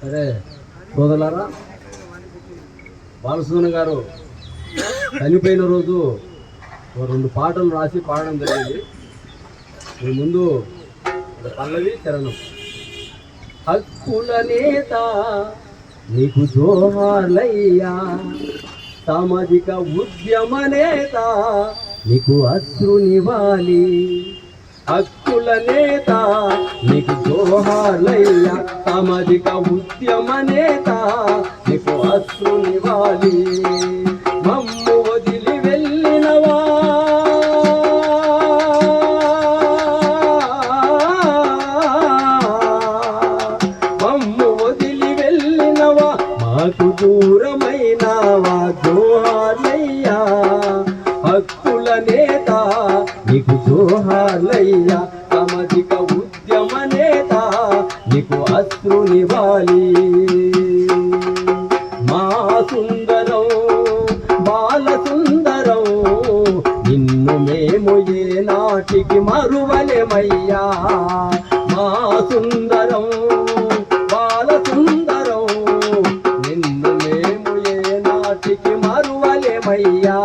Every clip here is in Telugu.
సరే సోదరులారా బాలసుమన్ గారు చనిపోయిన రోజు ఓ రెండు పాటలు రాసి పాడడం జరిగింది. మీ ముందు పల్లవి చరణం. హక్కుల నేత నీకు జోహార్లయ్యా సామాజిక ఉద్యమ నేత నీకు అశ్రునివాలి హక్కుల నేత నీకు జోహార్లయ్యా సామాజిక ఉద్యమ నేత నీకు అశ్రునివాలి మమ్ము వదిలి వెళ్ళినవా? మమ్ము వదిలి వెళ్ళినవా? మాకు దూరమైనవా జోహార్లయ్యా? జోహార్లయ్యా సామాజిక ఉద్యమ నేత నీకు అశ్రునివాలి మా సుందరం బాల సుందరం నిన్ను మేము ఏ నాటికి మరువలేమయ్యా. మా సుందరం బాల సుందరం నిన్ను మేము ఏ నాటికి మరువలేమయ్యా.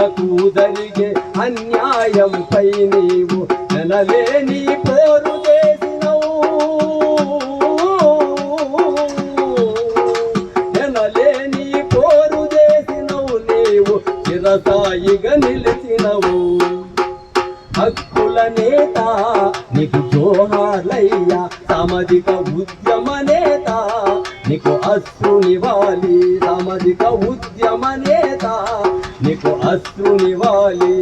సీమకు జరిగే అన్యాయంపై నీవు నెలలేని పోరు చేసినవు. నెనలేని పోరు చేసినవు నీవు చిరసాయిగా నిలిచినవు. హక్కుల నేత నీకు జోహార్లయ్యా సామాజిక ఉద్యమ నేత నీకు అశ్రునివాలి సామాజిక ఉద్యమ నేత. నీకు అశ్రునివాలి